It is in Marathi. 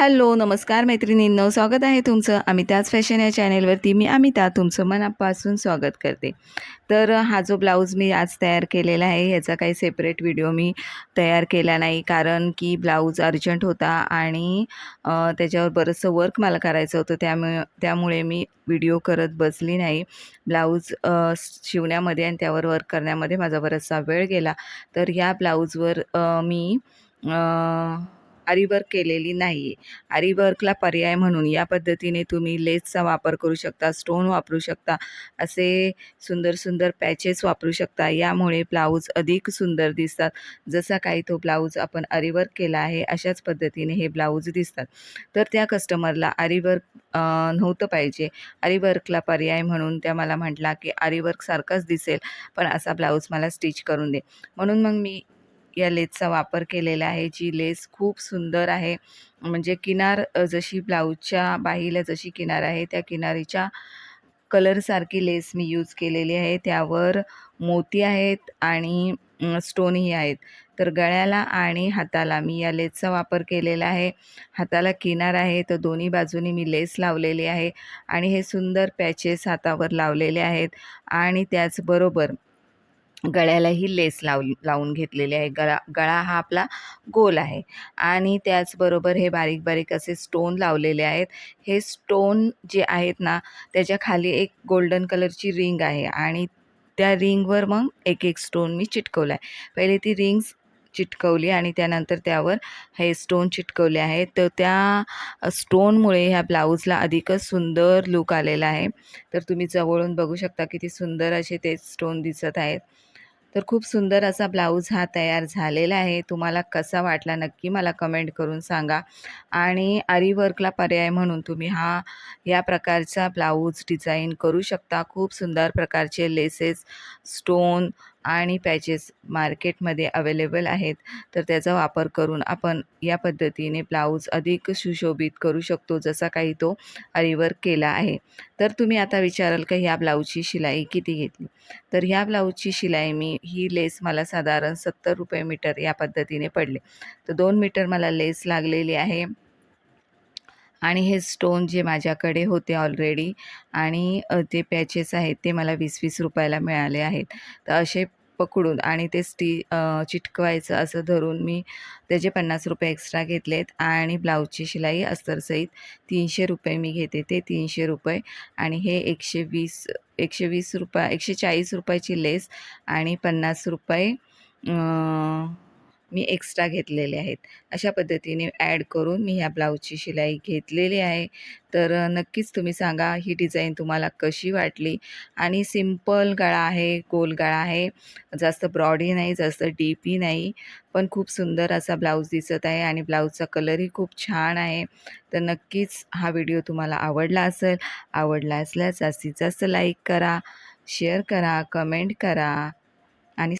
हॅलो नमस्कार मैत्रिणींनो स्वागत आहे तुमचं अमिताज फॅशन या चॅनेलवरती. मी अमिता तुमचं मनापासून स्वागत करते. तर हा जो ब्लाऊज मी आज तयार केलेला आहे ह्याचा काही सेपरेट व्हिडिओ मी तयार केला नाही कारण की ब्लाऊज अर्जंट होता आणि त्याच्यावर बरंचसं वर्क मला करायचं होतं. त्यामुळे त्यामुळे मी व्हिडिओ करत बसली नाही. ब्लाऊज शिवण्यामध्ये आणि त्यावर वर्क करण्यामध्ये माझा बराचसा वेळ गेला. तर ह्या ब्लाऊजवर मी आ, वर्क केलेली नाही आहे आरीवर्कला पर्याय म्हणून या पद्धतीने तुम्ही लेसचा वापर करू शकता स्टोन वापरू शकता असे सुंदर सुंदर पॅचेस वापरू शकता. यामुळे ब्लाऊज अधिक सुंदर दिसतात. जसा काही तो ब्लाऊज आपण आरीवर्क केला आहे अशाच पद्धतीने हे ब्लाऊज दिसतात. तर त्या कस्टमरला आरीवर्क नव्हतं पाहिजे. आरीवर्कला पर्याय म्हणून त्या मला म्हटला की आरीवर्कसारखाच दिसेल पण असा ब्लाऊज मला स्टिच करून दे. म्हणून मग मी या लेसचा वापर केलेला आहे. जी लेस खूप सुंदर आहे. म्हणजे किनार जशी ब्लाऊजच्या बाहीला जशी किनार आहे त्या किनारीच्या कलरसारखी लेस मी यूज केलेली आहे. त्यावर मोती आहेत आणि स्टोनही आहेत. तर गळ्याला आणि हाताला मी या लेसचा वापर केलेला आहे. हाताला किनार आहे तर दोन्ही बाजूनी मी लेस लावलेली आहे. आणि हे सुंदर पॅचेस हातावर लावलेले आहेत. आणि त्याचबरोबर गळ्यालाही लेस लाव लावून घेतलेली आहे. गळा गळा हा आपला गोल आहे. आणि त्याचबरोबर हे बारीक बारीक असे स्टोन लावलेले आहेत. हे स्टोन जे आहेत ना त्याच्याखाली एक गोल्डन कलरची रिंग आहे. आणि त्या रिंगवर मग एक एक स्टोन मी चिटकवला आहे. पहिले ती रिंग्स चिटकवली आणि त्यानंतर त्यावर हे स्टोन चिटकवले आहेत. तर त्या स्टोनमुळे ह्या ब्लाऊजला अधिकच सुंदर लुक आलेला आहे. तर तुम्ही जवळून बघू शकता किती सुंदर असे ते स्टोन दिसत आहेत. तर खूप सुंदर असा ब्लाऊज हा तयार झालेला आहे. तुम्हाला कसा वाटला नक्की मला कमेंट करून सांगा. आणि आरी वर्कला पर्याय म्हणून तुम्ही हा या प्रकारचा ब्लाऊज डिझाईन करू शकता. खूप सुंदर प्रकारचे लेसेस स्टोन आणि पॅचेस मार्केटमध्ये अवेलेबल आहेत तर त्याचा वापर करून आपण या पद्धतीने ब्लाऊज अधिक सुशोभित करू शकतो जसा काही तो आरीवर्क केला आहे. तर तुम्ही आता विचाराल का ह्या ब्लाऊजची शिलाई किती घेतली? तर ह्या ब्लाऊजची शिलाई मी ही लेस मला साधारण सत्तर रुपये मीटर या पद्धतीने पडले. तर दोन मीटर मला लेस लागलेली आहे. आणि हे स्टोन जे माझ्याकडे होते ऑलरेडी आणि ते पॅचेस आहेत ते मला वीस वीस रुपयाला मिळाले आहेत. तर असे पकडून आणि ते स्टी चिटकवायचं असं धरून मी त्याचे पन्नास रुपये एक्स्ट्रा घेतलेत आणि ब्लाऊजची शिलाई अस्तरसहित तीनशे रुपये मी घेते ते तीनशे रुपये. आणि हे एकशे वीस एकशे वीस रुपये एकशे चाळीस रुपयाची लेस आणि पन्नास रुपये मी एक्स्ट्रा घेतलेले आहेत. अशा पद्धतीने ॲड करून मी ह्या ब्लाऊजची शिलाई घेतलेली आहे. तर नक्कीच तुम्ही सांगा ही डिझाईन तुम्हाला कशी वाटली? आणि सिंपल गळा आहे गोल गळा आहे. जास्त ब्रॉडही नाही जास्त डीपही नाही. पण खूप सुंदर असा ब्लाऊज दिसत आहे आणि ब्लाऊजचा कलरही खूप छान आहे. तर नक्कीच हा व्हिडिओ तुम्हाला आवडला असेल आवडला असल्यास जास्तीत जास्त लाईक करा शेअर करा कमेंट करा.